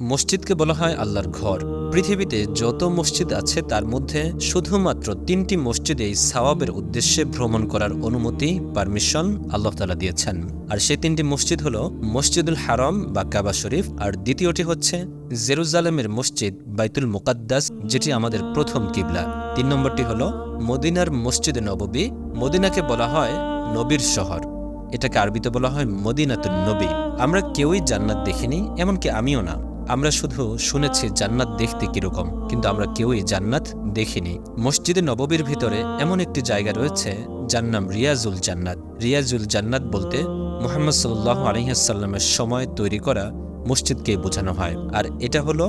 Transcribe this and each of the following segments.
মসজিদকে বলা হয় আল্লাহর ঘর। পৃথিবীতে যত মসজিদ আছে, তার মধ্যে শুধুমাত্র তিনটি মসজিদেই সাওয়াবের উদ্দেশ্যে ভ্রমণ করার অনুমতি পারমিশন আল্লাহ তালা দিয়েছেন। আর সেই তিনটি মসজিদ হল মসজিদুল হারম বা কাবা শরীফ, আর দ্বিতীয়টি হচ্ছে জেরুজালেমের মসজিদ বাইতুল মুকাদ্দাস, যেটি আমাদের প্রথম কিবলা। তিন নম্বরটি হল মদিনার মসজিদে নববী, মদিনাকে বলা হয় নবীর শহর। এটাকে আরবিতে বলা হয় মদিনাতুন নবী। আমরা কেউই জান্নাত দেখিনি, এমনকি আমিও না। আমরা শুধু শুনেছি জান্নাত দেখতে কীরকম, কিন্তু আমরা কেউই জান্নাত দেখিনি। মসজিদে নববীর ভিতরে এমন একটি জায়গা রয়েছে, যার নাম রিয়াজুল জান্নাত। রিয়াজুল জান্নাত বলতে মোহাম্মদ সাল্লাহ আলহিহাসাল্লামের সময় তৈরি করা মসজিদকে বোঝানো হয়, আর এটা হলো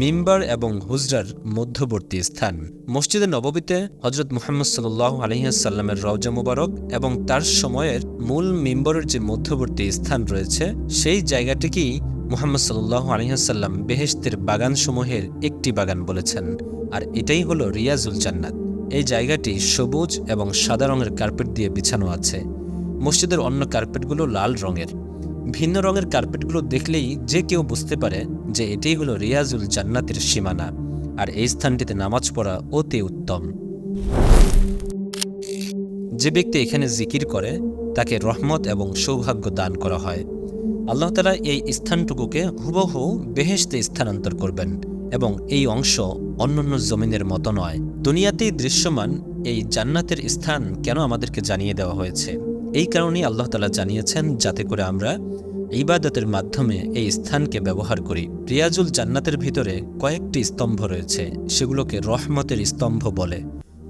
মিম্বার এবং হুজরার মধ্যবর্তী স্থান। মসজিদে নববীতে হজরত মুহাম্মদ সাল্লাহ আলহিহাসাল্লামের রওজা মুবারক এবং তার সময়ের মূল মিম্বরের যে মধ্যবর্তী স্থান রয়েছে, সেই জায়গাটিকেই মুহাম্মদ সাল্লাহ আলহিহাসাল্লাম বেহেস্তের বাগানসমূহের একটি বাগান বলেছেন। আর এটাই হলো রিয়াজুল জান্নাত। এই জায়গাটি সবুজ এবং সাদা রঙের কার্পেট দিয়ে বিছানো আছে। মসজিদের অন্য কার্পেটগুলো লাল রঙের। ভিন্ন রঙের কার্পেটগুলো দেখলেই যে কেউ বুঝতে পারে যে এটাই হলো রিয়াজুল জান্নাতের সীমানা। আর এই স্থানটিতে নামাজ পড়া অতি উত্তম। যে ব্যক্তি এখানে জিকির করে, তাকে রহমত এবং সৌভাগ্য দান করা হয়। আল্লাহ তালা এই স্থানটুকুকে হুবহু বেহেশতে স্থানান্তর করবেন এবং এই অংশ অন্যান্য জমিনের মতো নয়। দুনিয়াতেই দৃশ্যমান এই জান্নাতের স্থান কেন আমাদেরকে জানিয়ে দেওয়া হয়েছে? এই কারণেই আল্লাহ তালা জানিয়েছেন, যাতে করে আমরা ইবাদতের মাধ্যমে এই স্থানকে ব্যবহার করি। রিয়াজুল জান্নাতের ভিতরে কয়েকটি স্তম্ভ রয়েছে, সেগুলোকে রহমতের স্তম্ভ বলে।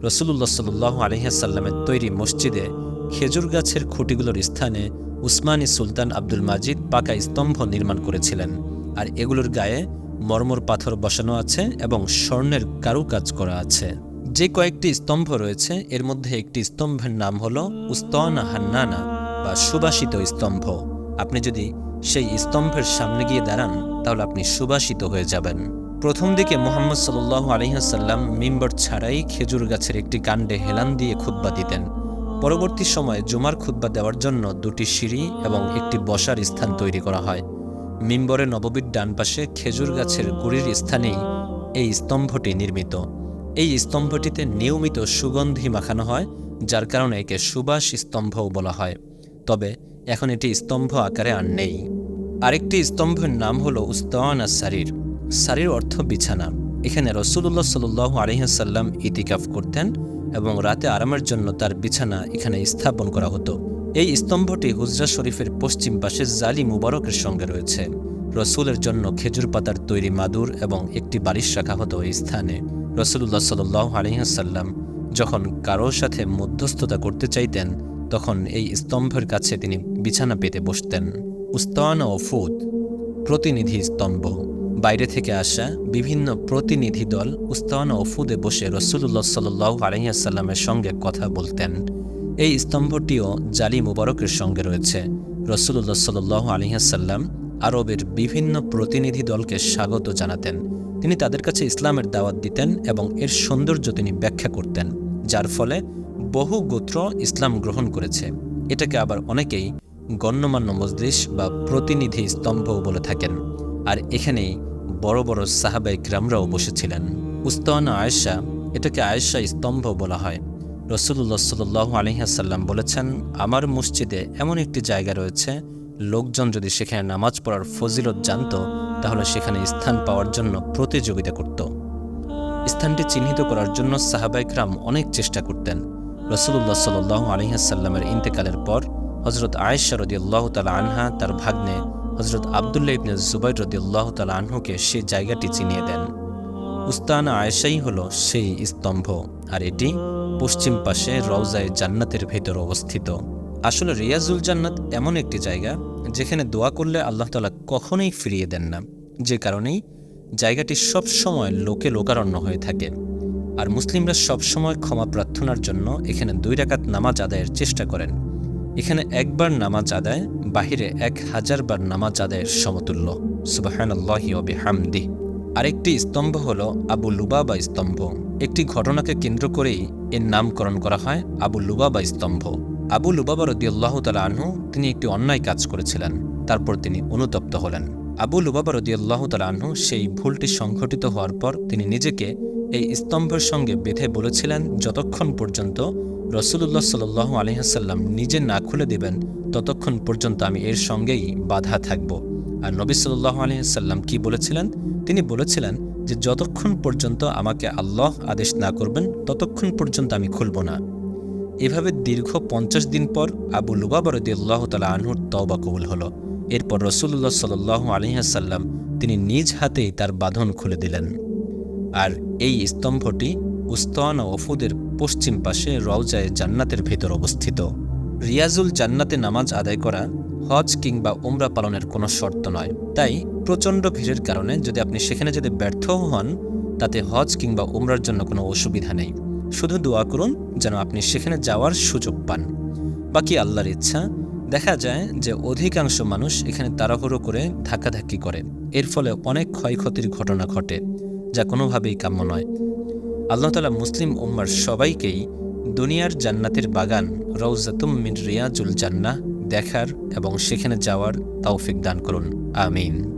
রসুল্লাহ সাল্লাহ আলহিহাসাল্লামের তৈরি মসজিদে খেজুর গাছের খুঁটিগুলোর স্থানে উসমানী সুলতান আব্দুল মাজিদ পাকা স্তম্ভ নির্মাণ করেছিলেন, আর এগুলোর গায়ে মর্মর পাথর বসানো আছে এবং স্বর্ণের কারুকাজ করা আছে। যে কয়েকটি স্তম্ভ রয়েছে, এর মধ্যে একটি স্তম্ভের নাম হল উস্তনা হান্নানা বা সুবাসিত স্তম্ভ। আপনি যদি সেই স্তম্ভের সামনে গিয়ে দাঁড়ান, তাহলে আপনি সুবাসিত হয়ে যাবেন। প্রথম দিকে মোহাম্মদ সাল্ল আলহিহাসাল্লাম মিম্বর ছাড়াই খেজুর গাছের একটি কাণ্ডে হেলান দিয়ে খুদ্া দিতেন। পরবর্তী সময়ে জুমার খুদ্া দেওয়ার জন্য দুটি সিঁড়ি এবং একটি বসার স্থান তৈরি করা হয়। মিম্বরে নববীর ডান পাশে খেজুর গাছের গুড়ির স্থানেই এই স্তম্ভটি নির্মিত। এই স্তম্ভটিতে নিয়মিত সুগন্ধি মাখানো হয়, যার কারণে একে সুবাস স্তম্ভও বলা হয়। তবে এখন এটি স্তম্ভ আকারে আর নেই। আরেকটি স্তম্ভের নাম হল উস্তানা সারির সারির অর্থ বিছানা। এখানে রসুল্লাহ সাল্লু আলহিহাসাল্লাম ইতিকাফ করতেন এবং রাতে আরামের জন্য তার বিছানা এখানে স্থাপন করা হতো। এই স্তম্ভটি হুজরা শরীফের পশ্চিম পাশে জালি মুবারকের সঙ্গে রয়েছে। রসুলের জন্য খেজুর পাতার তৈরি মাদুর এবং একটি বালিশ রাখা হতো এই স্থানে। রসুল্লাহ সাল্লাহ আলহিহাসাল্লাম যখন কারোর সাথে মধ্যস্থতা করতে চাইতেন, তখন এই স্তম্ভের কাছে তিনি বিছানা পেতে বসতেন। উস্তান ও ফুদ প্রতিনিধি স্তম্ভ। বাইরে থেকে আসা বিভিন্ন প্রতিনিধি দল উস্তান ও ফুদে বসে রসুল্লাহ সাল্লাহ আলহিহাসাল্লামের সঙ্গে কথা বলতেন। এই স্তম্ভটিও জালি মুবারকের সঙ্গে রয়েছে। রসুল্লাহ সাল্লাহ আলহিহাসাল্লাম আরবের বিভিন্ন প্রতিনিধি দলকে স্বাগত জানাতেন। তিনি তাদের কাছে ইসলামের দাওয়াত দিতেন এবং এর সৌন্দর্য তিনি ব্যাখ্যা করতেন, যার ফলে বহু গোত্র ইসলাম গ্রহণ করেছে। এটাকে আবার অনেকেই গণ্যমান্য মজলিস বা প্রতিনিধি স্তম্ভও বলে থাকেন। আর এখানেই বড় বড় সাহাবাই গ্রামরাও বসেছিলেন। উস্তানা আয়েশা এটাকে আয়েশা স্তম্ভ বলা হয়। রসুল্লাহ সাল্লাহ আলহিহাসাল্লাম বলেছেন, আমার মসজিদে এমন একটি জায়গা রয়েছে, লোকজন যদি সেখানে নামাজ পড়ার ফজিলত জানত, তাহলে সেখানে স্থান পাওয়ার জন্য প্রতিযোগিতা করত। স্থানটি চিহ্নিত করার জন্য সাহাবাইকরাম অনেক চেষ্টা করতেন। রসুল্লাহ সাল্লাহ আলহিহাসাল্লামের ইন্তেকালের পর হজরত আয়েশা রদিউল্লাহ তালা আনহা তার ভাগ্নে হজরত আবদুল্লা ইবনে জুবাই রদিউল্লাহ তালা আনহুকে সেই জায়গাটি চিনিয়ে দেন। উস্তানা আয়েশাই হল সেই স্তম্ভ, আর এটি পশ্চিম পাশে রওজায় জান্নাতের ভেতর অবস্থিত। আসলে রিয়াজুল জান্নাত এমন একটি জায়গা যেখানে দোয়া করলে আল্লাহ তালা কখনোই ফিরিয়ে দেন না। যে কারণেই জায়গাটি সব সময় লোকে লোকারণ্য হয়ে থাকে। আর মুসলিমরা সবসময় ক্ষমা প্রার্থনার জন্য এখানে দুই রাকাত নামাজ আদায়ের চেষ্টা করেন। এখানে একবার নামাজ আদায়, বাহিরে এক হাজার বার নামাজ আদায়ের সমতুল্য। সুবাহানল্লাহি অবি হামদি আরেকটি স্তম্ভ হল আবু লুবাবা স্তম্ভ। একটি ঘটনাকে কেন্দ্র করেই এর নামকরণ করা হয় আবু লুবাবা স্তম্ভ। আবু লুবাবা রদিউল্লাহ তালা আনহু, তিনি একটি অন্যায় কাজ করেছিলেন। তারপর তিনি অনুতপ্ত হলেন। আবু লুবাবা রদিয়াল্লাহ তালাহু সেই ভুলটি সংঘটিত হওয়ার পর তিনি নিজেকে এই স্তম্ভের সঙ্গে বেঁধে বলেছিলেন, যতক্ষণ পর্যন্ত রসুল্লাহ সাল্লাহ আলহিহাসাল্লাম নিজে না খুলে দিবেন, ততক্ষণ পর্যন্ত আমি এর সঙ্গেই বাধা থাকব। আর নবী সাল্লাহ আলহিহাসাল্লাম কি বলেছিলেন? তিনি বলেছিলেন যে, যতক্ষণ পর্যন্ত আমাকে আল্লাহ আদেশ না করবেন, ততক্ষণ পর্যন্ত আমি খুলব না। এভাবে দীর্ঘ পঞ্চাশ দিন পর আবু লুবাবরদি আল্লাহ তালা আনহুর তওবা কবুল হল। এরপর রসুল্লাহ সাল্লাহ আলহিহাসাল্লাম তিনি নিজ হাতেই তার বাঁধন খুলে দিলেন। আর এই স্তম্ভটি উস্তান ও অফুদের পশ্চিম পাশে রওজায় জান্নাতের ভেতর অবস্থিত। রিয়াজুল জান্নাতে নামাজ আদায় করা হজ কিংবা উমরা পালনের কোনো শর্ত নয়। তাই প্রচণ্ড ভিড়ের কারণে যদি আপনি সেখানে যদি ব্যর্থ হন, তাতে হজ কিংবা উমরার জন্য কোনো অসুবিধা নেই। শুধু দোয়া করুন যেন আপনি সেখানে যাওয়ার সুযোগ পান। বাকি আল্লাহর ইচ্ছা, দেখা যায় যে অধিকাংশ মানুষ এখানে তাড়াহুড়ো করে ধাক্কাধাক্কি করে। এর ফলে অনেক ক্ষয়ক্ষতির ঘটনা ঘটে, যা কোনোভাবেই কাম্য নয়। আল্লাহ তালা মুসলিম উম্মার সবাইকেই দুনিয়ার জান্নাতের বাগান রৌজাতুম মিন রিয়াজুল জান্না দেখার এবং সেখানে যাওয়ার তৌফিক দান করুন। আমিন।